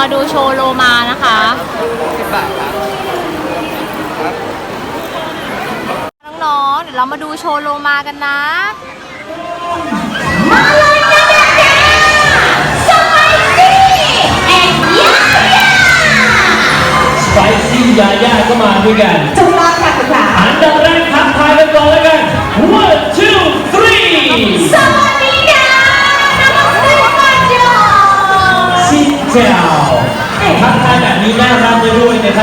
อดูโชว์โลมานะคะน้องๆ เดี๋ยวเรามาดูโชว์โลมากันนะ สไปซี่ยาย่าก็มาด้วยกันถูกต้องค่ะคุณขาอันดับแรกทักทายกันก่อนแล้วกัน one two three สวัสดี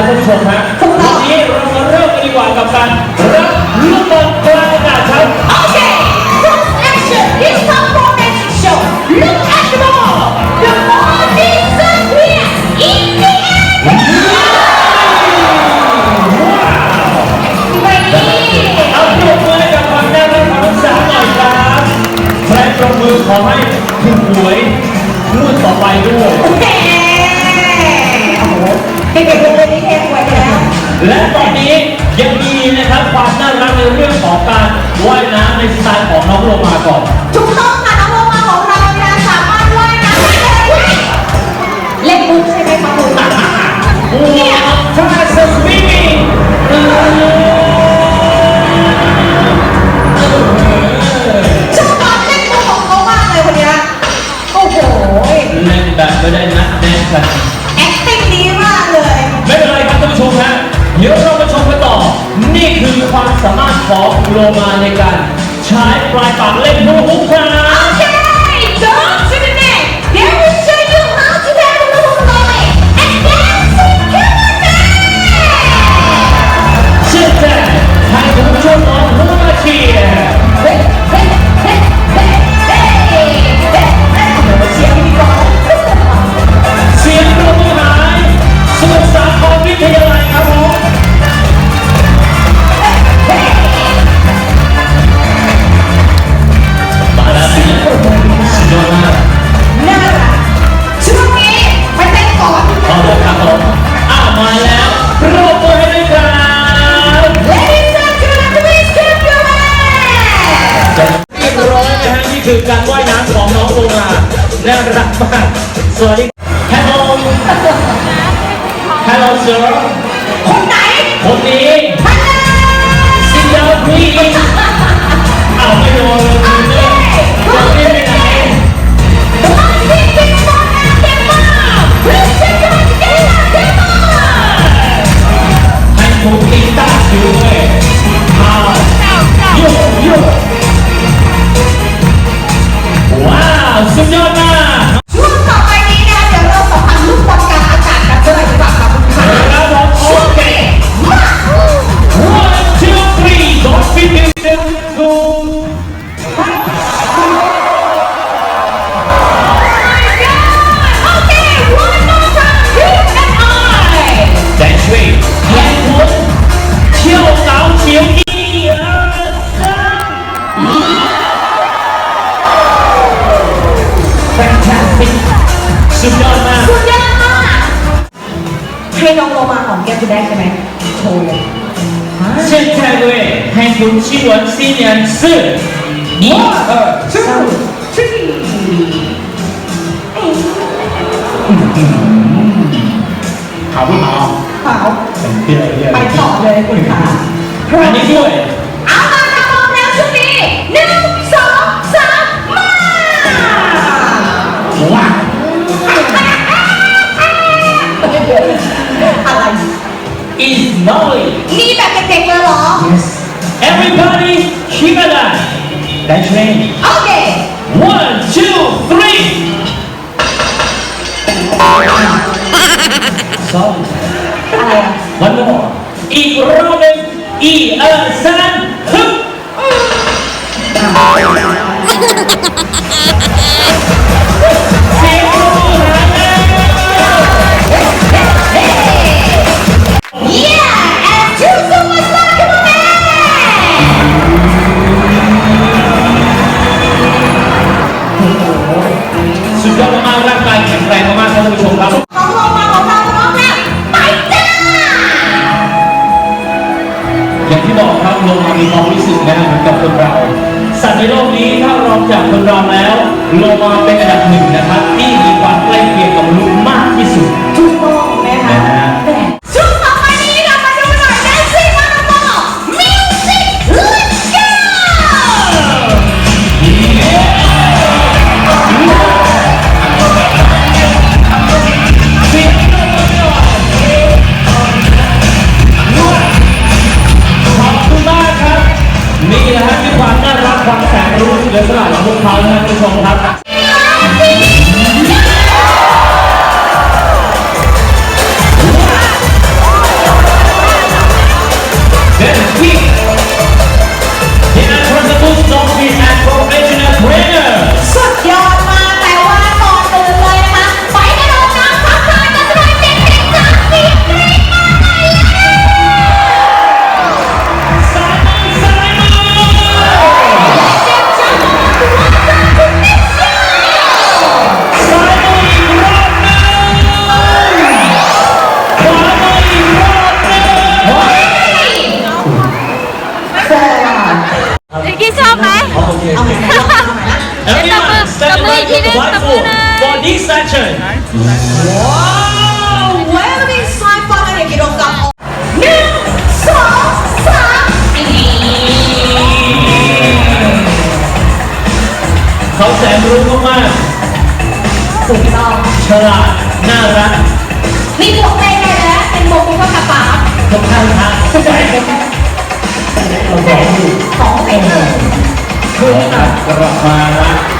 ท่านผู้ชมฮะวันนี้เรามาเริ่มกันดีกว่ากับการ ก่อนถูกต้องค่ะน้องโลมาของเราเนี่ยสามารถว่ายน้ำได้เลยเล่นมุกใช่ไหมคะคุณเนี่ยฟาสสวิมิงชอบการเล่นมุกของเขามากเลยคนเนี้ยโอ้โห เล่นแบบไม่ได้นัดแน่กัน acting ดีมากเลย ไม่เป็นไรครับท่านผู้ชมฮะเดี๋ยวเรามาชมกันต่อ นี่คือความสามารถของโลมาในการ ใช้ปลายปากเล่นฮูฮุกครับ คือการว่ายน้ำของน้องโลมาน่ารักมากสวัสดี Hello Hello sir คนไหน คนนี้ฮัลโหลซินเดอร์พีเอาไม่โดนเลยคุณเนี่ยคน แก้มคุณได้ใช่ไหมโชว์เลย 现在各位ให้คุณชิวัน新年四一二三 好不好？ เปล่า 很漂亮 ไปต่อเลยคุณค่ะ อันนี้ด้วย is Norway นี่แบบเด็กๆเลยเหรอ yes everybody keep it up that's right โอเค one two three sorry อะไรอ่ะ one more อีกรอบหนึ่งอีเออสา แเหลือสละของพวกเขานะครับผู้ชมครับ this section. ว้าวเวลดีไซน์ฟังอะไรกี่ดอกกับหนึ่งสองสามอีเขาแสนรู้มากถูกต้องๆฉลาดน่ารักมีหมวกเต้ได้แล้วเป็นหมวกมีข้อกระเป๋าทุกท่านครับเข้าใจไหมเราบอกอยู่สองเองคือนะครับกลับมานะ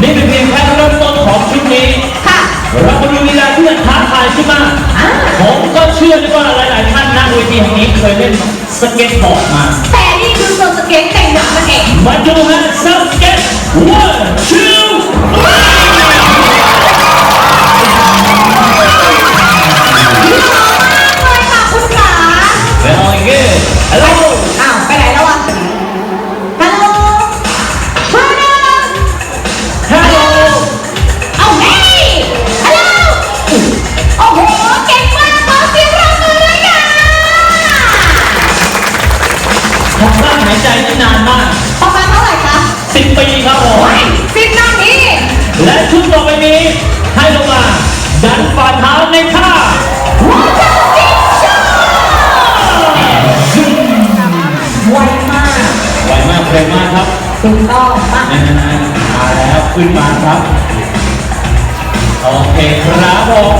นี่เป็นเพียงแค่เริ่มต้นของชุดนี้ค่ะเรามาดูลีลาที่มันท้าทายขึ้นมาอ่าผมก็เชื่อได้ว่าหลายๆท่านนั่งเวทีแห่งนี้เคยเล่นสเก็ตบอร์ดมา แต่นี่คือโซนสเก็ตแต่งหนังนั่นเองมาดูฮะสเก็ต one two ถูกต้องมากอ่ามาแล้วขึ้นมาครับ โอเคครับผม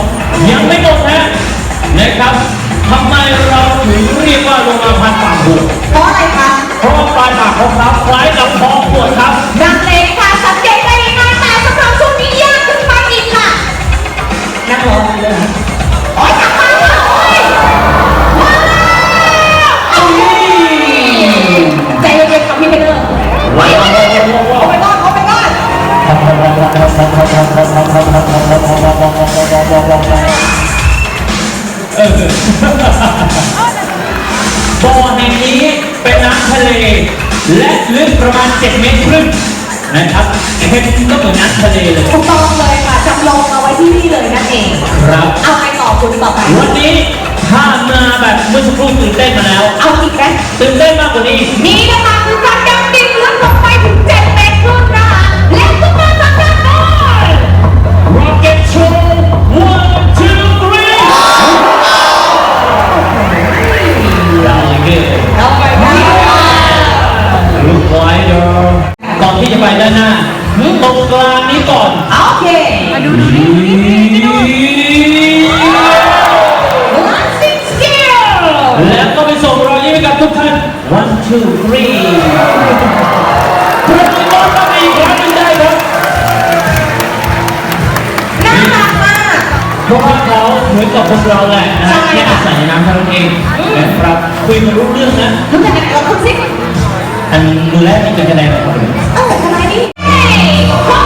ยังไม่หมดนะนะครับทำไมเราถึงเรียกว่าลงมาพันปากบุกเพราะอะไรคะเพราะว่าปลายปากของเขาคล้ายกับคอขวดครับ ออบ่อแห่งนี้เป็นน้ำทะเล และลึกประมาณ 7 เมตรครึ่งนะครับเห็นก็เหมือนน้ำทะเลเลยถูกต้องเลยค่ะจำลองเอาไว้ที่นี่เลยนั่นเองครับเอาไปต่อคุณต่อไปวันนี้ถ้ามาแบบเมื่อสักครู่ตื่นเต้นมาแล้ว เอาอีกไหมตื่นเต้นมากกว่านี้นี่นะคะคือการ ลูกไว้เด้อก่อนที่จะไปด้านหน้าตรงกลางนี้ก่อน โอเค มาดูดูดิดูดิดูดิดูดิ Dancing skill แล้วก็ไปส่งรอยยิ้มให้กับทุกท่าน one two three ปรบมือต้อนรับอีกครั้งหนึ่งได้ครับน่ารักมากเพราะว่าเขาเหมือนกับพวกเราแหละนะใช่แค่อาศัยในน้ำเท่านั้นเองนะครับคุยมารู้เรื่องนะรู้จักกันเราคุณสิ อันดูแลนี่เป็นคะแนนของคนอื่นเออทำไมนี่